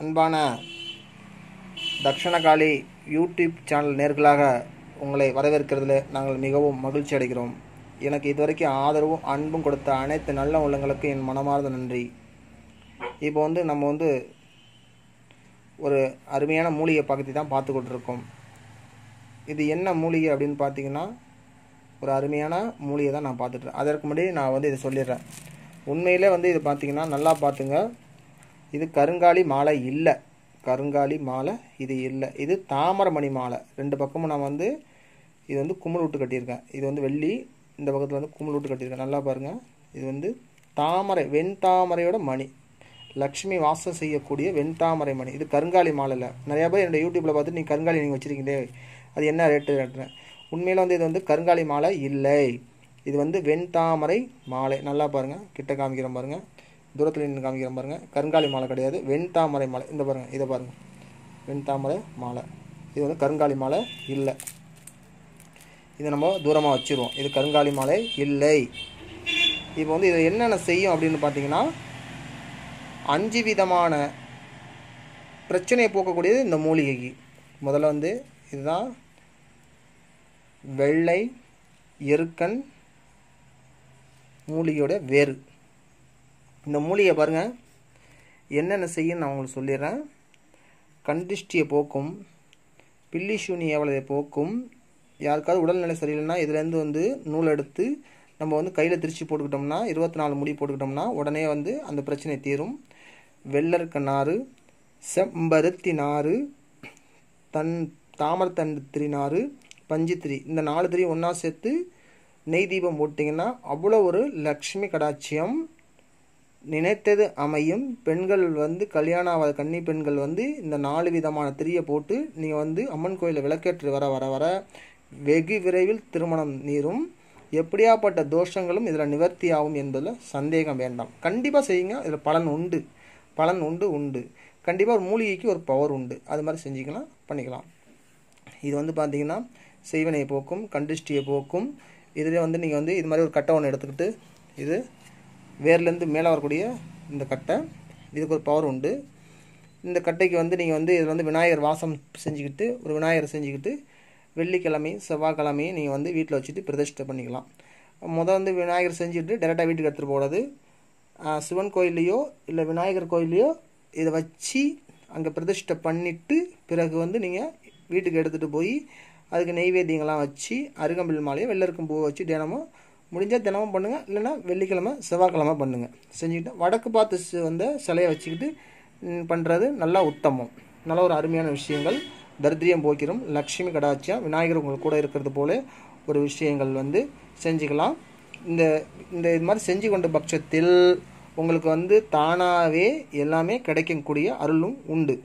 அன்பான தக்ஷணகாளி YouTube channel நேர்களாக உங்களை வரவேற்கிறதுல நாங்கள் மிகவும் மகிழ்ச்சி அடைகிறோம். எனக்கு இதுவரைக்கும் ஆதரவும் அன்பும் கொடுத்த அனைத்து நல்ல உள்ளங்களுக்கும் என் மனமார்ந்த நன்றி. இப்போ வந்து நம்ம வந்து ஒரு அருமையான மூலிகை பகுதி தான் பார்த்துக்கிட்டு இருக்கோம் இது என்ன மூலிகை அப்படின்னு பார்த்தீங்கன்னா ஒரு அருமையான மூலிகை தான் நான் பார்த்துட்றேன் அதற்கு முன்னாடி நான் வந்து இதை சொல்லிடுறேன். உண்மையிலே வந்து இது பார்த்தீங்கன்னா நல்லா பார்த்துங்க. இது கருங்காலி மாலை இல்லை. கருங்காலி மாலை இது இல்லை. இது தாமரமணி மாலை. ரெண்டு பக்கமும் நான் வந்து இது வந்து கும்பல் விட்டு கட்டியிருக்கேன். இது வந்து வெள்ளி இந்த பக்கத்தில் வந்து கும்பல் விட்டு கட்டியிருக்கேன். நல்லா பாருங்கள் இது வந்து தாமரை வெண்தாமரையோட மணி. லக்ஷ்மி வாசம் செய்யக்கூடிய வெண்தாமரை மணி. இது கருங்காலி மாலை இல்லை நிறையா பேர் என்னோட யூடியூப்பில் பார்த்து நீங்கள் கருங்காலி நீங்கள் வச்சுருக்கீங்களே அது என்ன ரேட்டு ரேட்டுறேன் உண்மையில் வந்து இது வந்து கருங்காலி மாலை இல்லை. இது வந்து வெண்தாமரை மாலை. நல்லா பாருங்கள் கிட்ட காமிக்கிறேன் பாருங்கள் தூரத்தில் நின்று காமிக்கிறேன் பாருங்கள் கருங்காலி மாலை கிடையாது. வெண்தாமரை மாலை. இந்த பாருங்கள் இதை பாருங்கள் வெண்தாமரை மாலை. இது வந்து கருங்காலி மாலை இல்லை. இதை நம்ம தூரமாக வச்சுருவோம். இது கருங்காலி மாலை இல்லை. இப்போ வந்து இதை என்னென்ன செய்யும் அப்படின்னு பார்த்தீங்கன்னா அஞ்சு விதமான பிரச்சனையை போக்கக்கூடியது இந்த மூலிகைக்கு. முதல்ல வந்து இதுதான் வெள்ளை எருக்கன் மூலிகையோட வேறு இந்த மூலிகை பாருங்கள் என்னென்ன செய்யும் நான் உங்களுக்கு சொல்லிடுறேன். கண்டிஷ்டியை போக்கும் பில்லி சூனியவளையை போக்கும். யாருக்காவது உடல்நிலை சரியில்லைன்னா இதுலேருந்து வந்து நூல் எடுத்து நம்ம வந்து கையில் திரிச்சு போட்டுக்கிட்டோம்னா இருபத்தி நாலு முடி போட்டுக்கிட்டோம்னா உடனே வந்து அந்த பிரச்சனை தீரும். வெள்ளருக்க நாறு செம்பருத்தி நாறு தன் தாமரத்தண்டு திரி நாறு பஞ்சுத்திரி. இந்த நாலு திரி ஒன்றா சேர்த்து நெய் தீபம் போட்டிங்கன்னா அவ்வளோ ஒரு லக்ஷ்மி கடாட்சியம் நினைத்தது அமையும். பெண்கள் வந்து கல்யாணம் ஆகாத கன்னி பெண்கள் வந்து இந்த நாலு விதமான திரியை போட்டு நீங்கள் வந்து அம்மன் கோயிலில் விளக்கேற்று வர வர வர வெகு விரைவில் திருமணம் நீரும். எப்படியாப்பட்ட தோஷங்களும் இதில் நிவர்த்தி ஆகும் என்பதில் சந்தேகம் வேண்டாம். கண்டிப்பாக செய்யுங்க. இதில் பலன் உண்டு. பலன் உண்டு உண்டு. கண்டிப்பாக ஒரு மூலிகைக்கு ஒரு பவர் உண்டு. அது மாதிரி செஞ்சுக்கலாம் பண்ணிக்கலாம். இது வந்து பார்த்தீங்கன்னா செய்வனையை போக்கும் கண்டிஷ்டியை போக்கும். இதில் வந்து நீங்கள் வந்து இது மாதிரி ஒரு கட்டை ஒன்று எடுத்துக்கிட்டு இது வேர்லேருந்து மேலே வரக்கூடிய இந்த கட்டை. இதுக்கு ஒரு பவர் உண்டு. இந்த கட்டைக்கு வந்து நீங்கள் வந்து இதில் வந்து விநாயகர் வாசம் செஞ்சுக்கிட்டு ஒரு விநாயகர் செஞ்சுக்கிட்டு வெள்ளிக்கிழமையும் செவ்வாய்க்கிழமையும் நீங்கள் வந்து வீட்டில் வச்சுட்டு பிரதிஷ்டை பண்ணிக்கலாம். முதல் வந்து விநாயகர் செஞ்சுட்டு டேரெக்டாக வீட்டுக்கு எடுத்துகிட்டு போகிறது சிவன் கோயில்லையோ இல்லை விநாயகர் கோயில்லையோ இதை வச்சு அங்கே பிரதிஷ்டை பண்ணிவிட்டு பிறகு வந்து நீங்கள் வீட்டுக்கு எடுத்துகிட்டு போய் அதுக்கு நெய்வேத்தியங்கள்லாம் வச்சு அருகம்பில் மாலையை வெள்ளருக்கும் பூவை வச்சு தினமும் முடிஞ்சால் தினமும் பண்ணுங்கள் இல்லைன்னா வெள்ளிக்கிழமை செவ்வாய்க்கிழமை பண்ணுங்கள் செஞ்சுக்கிட்டு வடக்கு பார்த்து வந்த சிலையை வச்சுக்கிட்டு பண்ணுறது நல்லா உத்தமம். நல்ல ஒரு அருமையான விஷயங்கள். தரித்திரியம் போக்கிரும். லக்ஷ்மி கடாட்சியம் விநாயகர் உங்களுக்கு கூட இருக்கிறது போல ஒரு விஷயங்கள் வந்து செஞ்சுக்கலாம். இந்த இந்த இது மாதிரி செஞ்சு கொண்ட பட்சத்தில் உங்களுக்கு வந்து தானாகவே எல்லாமே கிடைக்கக்கூடிய அருளும் உண்டு.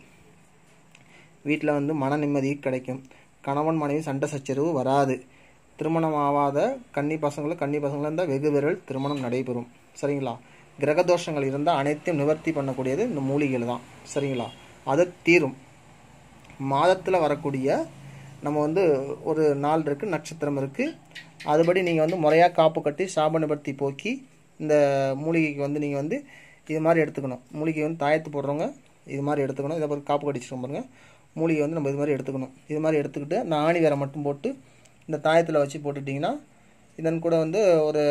வீட்டில் வந்து மன நிம்மதி கிடைக்கும். கணவன் மனைவி சண்டை சச்சரவு வராது. திருமணம் ஆகாத கன்னி பசங்களும் கன்னி பசங்களும் இருந்தால் வெகு விரல் திருமணம் நடைபெறும். சரிங்களா? கிரகதோஷங்கள் இருந்தால் அனைத்தையும் நிவர்த்தி பண்ணக்கூடியது இந்த மூலிகைகள் தான். சரிங்களா? அது தீரும். மாதத்தில் வரக்கூடிய நம்ம வந்து ஒரு நாள் இருக்குது நட்சத்திரம் இருக்குது அதுபடி நீங்கள் வந்து முறையாக காப்பு கட்டி சாப நிவர்த்தி போக்கி இந்த மூலிகைக்கு வந்து நீங்கள் வந்து இது மாதிரி எடுத்துக்கணும். மூலிகை வந்து தாயத்து போடுறவங்க இது மாதிரி எடுத்துக்கணும். இதை காப்பு கட்டிச்சிருக்கோம் பாருங்கள் மூலிகை வந்து நம்ம இது மாதிரி எடுத்துக்கணும். இது மாதிரி எடுத்துக்கிட்டு அந்த ஆணி வேற மட்டும் போட்டு இந்த தாயத்தில் வச்சு போட்டுட்டிங்கன்னா இதன் கூட வந்து ஒரு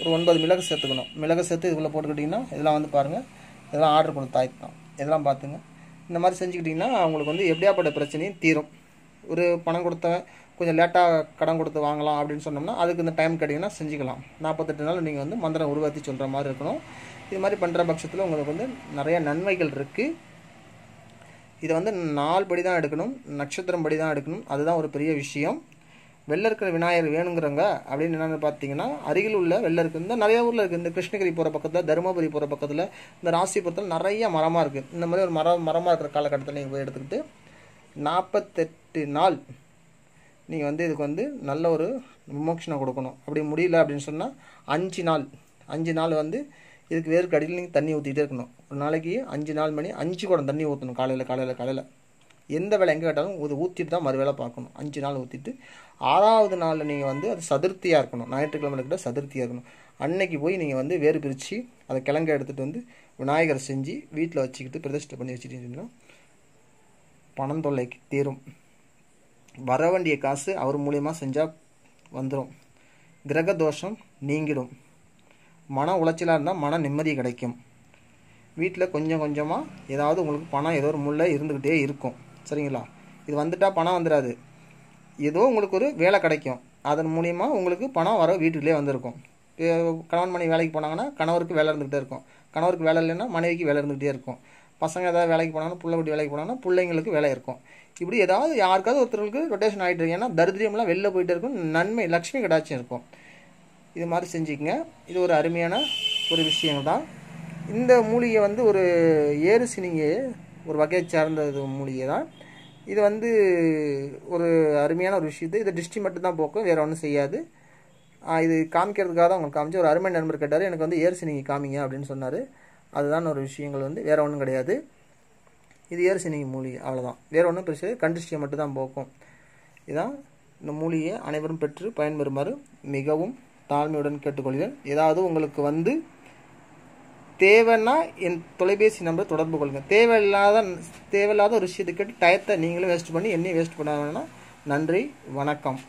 ஒரு ஒன்பது மிளகு சேர்த்துக்கணும். மிளகு சேர்த்து இதுக்குள்ளே போட்டுக்கிட்டிங்கன்னா இதெல்லாம் வந்து பாருங்கள் இதெல்லாம் ஆர்டர் கொடுத்த தாயத்து தான். இதெல்லாம் பார்த்துங்க இந்த மாதிரி செஞ்சுக்கிட்டிங்கன்னா அவங்களுக்கு வந்து எப்படியாப்பட்ட பிரச்சனையும் தீரும். ஒரு பணம் கொடுத்தவன் கொஞ்சம் லேட்டாக கடன் கொடுத்து வாங்கலாம் அப்படின்னு சொன்னோம்னா அதுக்கு இந்த டைம் கிடைக்குன்னா செஞ்சுக்கலாம். நாற்பத்தெட்டு நாள் நீங்கள் வந்து மந்திரம் உருவாக்கி சொல்கிற மாதிரி இருக்கணும். இது மாதிரி பண்ணுற பட்சத்தில் உங்களுக்கு வந்து நிறைய நன்மைகள் இருக்குது இதை வந்து நாள் படி தான் எடுக்கணும் நட்சத்திரம் படி தான் எடுக்கணும். அதுதான் ஒரு பெரிய விஷயம். வெள்ளருக்கிற விநாயகர் வேணுங்கிறவங்க அப்படின்னு என்னென்னு பார்த்தீங்கன்னா அருகில் உள்ள வெள்ளருக்கு இந்த நிறைய ஊரில் இருக்குது இந்த கிருஷ்ணகிரி போகிற பக்கத்தில் தருமபுரி போகிற பக்கத்தில் இந்த ராசிபுரத்தில் நிறைய மரமாக இருக்குது இந்த மாதிரி ஒரு மரம் மரமாக இருக்கிற காலகட்டத்தில் நீங்கள் போய் எடுத்துக்கிட்டு நாற்பத்தெட்டு நாள் நீங்கள் வந்து இதுக்கு வந்து நல்ல ஒரு விமோக்ஷனை கொடுக்கணும். அப்படி முடியல அப்படின்னு சொன்னால் அஞ்சு நாள். அஞ்சு நாள் வந்து இதுக்கு வேறு கடையில் நீங்கள் தண்ணி ஊற்றிட்டே இருக்கணும். ஒரு நாளைக்கு அஞ்சு நாள் மணி அஞ்சு குடம் தண்ணி ஊற்றணும் காலையில் காலையில் காலையில். எந்த வேலை எங்கே கேட்டாலும் இது ஊற்றிட்டு தான் மறுவேளை பார்க்கணும். அஞ்சு நாள் ஊற்றிட்டு ஆறாவது நாளில் நீங்கள் வந்து அது சதுர்த்தியாக இருக்கணும். ஞாயிற்றுக்கிழமை கிட்ட சதுர்த்தியாக இருக்கணும். அன்னைக்கு போய் நீங்கள் வந்து வேறு பிரித்து அதை கிழங்க எடுத்துகிட்டு வந்து விநாயகர் செஞ்சு வீட்டில் வச்சுக்கிட்டு பிரதிஷ்டை பண்ணி வச்சுட்டீங்கன்னா பணம் தொல்லைக்கு தீரும். வர வேண்டிய காசு அவர் மூலியமாக செஞ்சால் வந்துடும் கிரக தோஷம் நீங்கிடும். மன உளைச்சலாக இருந்தால் மன நிம்மதி கிடைக்கும். வீட்டில் கொஞ்சம் கொஞ்சமாக ஏதாவது உங்களுக்கு பணம் ஏதோ ஒரு முல்லை இருந்துக்கிட்டே இருக்கும். சரிங்களா? இது வந்துட்டால் பணம் வந்துடாது ஏதோ உங்களுக்கு ஒரு வேலை கிடைக்கும். அதன் மூலிமா உங்களுக்கு பணம் வர வீட்டுக்குள்ளே வந்திருக்கும். கணவன் மனைவி வேலைக்கு போனாங்கன்னா கணவருக்கு வேலை இருந்துகிட்டே இருக்கும். கணவருக்கு வேலை இல்லைன்னா மனைவிக்கு வேலை இருந்துகிட்டே இருக்கும். பசங்க ஏதாவது வேலைக்கு போனாங்கன்னா பிள்ளை குட்டி வேலைக்கு போனாங்கன்னா பிள்ளைங்களுக்கு வேலை இருக்கும். இப்படி ஏதாவது யாருக்காவது ஒருத்தருக்கு ரொட்டேஷன் ஆகிட்டு இருக்கு. ஏன்னா தரித்திரியம்லாம் வெளில போயிட்டு இருக்கும். நன்மை லக்ஷ்மி கடாட்சியம் இருக்கும். இது மாதிரி செஞ்சுக்கங்க. இது ஒரு அருமையான ஒரு விஷயம் தான் இந்த மூலிகை வந்து ஒரு ஏறு சினிங்கை ஒரு வகையை சார்ந்தது மூலிகை தான். இது வந்து ஒரு அருமையான ஒரு விஷயத்து. இதை டிஸ்ட்ரி மட்டும் தான் போக்கும் வேறு ஒன்றும் செய்யாது. இது காமிக்கிறதுக்காக தான் உங்களுக்கு காமிச்சு ஒரு அருமை நண்பர் கேட்டார் எனக்கு வந்து ஏர் நீங்கள் காமிங்க அப்படின்னு சொன்னார். அதுதான் ஒரு விஷயங்கள் வந்து வேறு ஒன்றும் கிடையாது. இது ஏர் சினிங்கி மூலிகை அவ்வளோதான் வேறு ஒன்றும் பெருசு கண்டிஷ்டியை மட்டும்தான் போக்கும். இதான் இந்த மூலிகையை அனைவரும் பெற்று பயன்பெறுமாறு மிகவும் தாழ்மையுடன் கேட்டுக்கொள்கிறேன். ஏதாவது உங்களுக்கு வந்து தேவைன்னா என் தொலைபேசி நம்பர் தொடர்பு கொள்ளுங்க. தேவையில்லாத தேவையில்லாத ஒரு விஷயத்தை கேட்டு டயத்தை நீங்களும் வேஸ்ட் பண்ணி என்னையும் வேஸ்ட் பண்ண நன்றி வணக்கம்.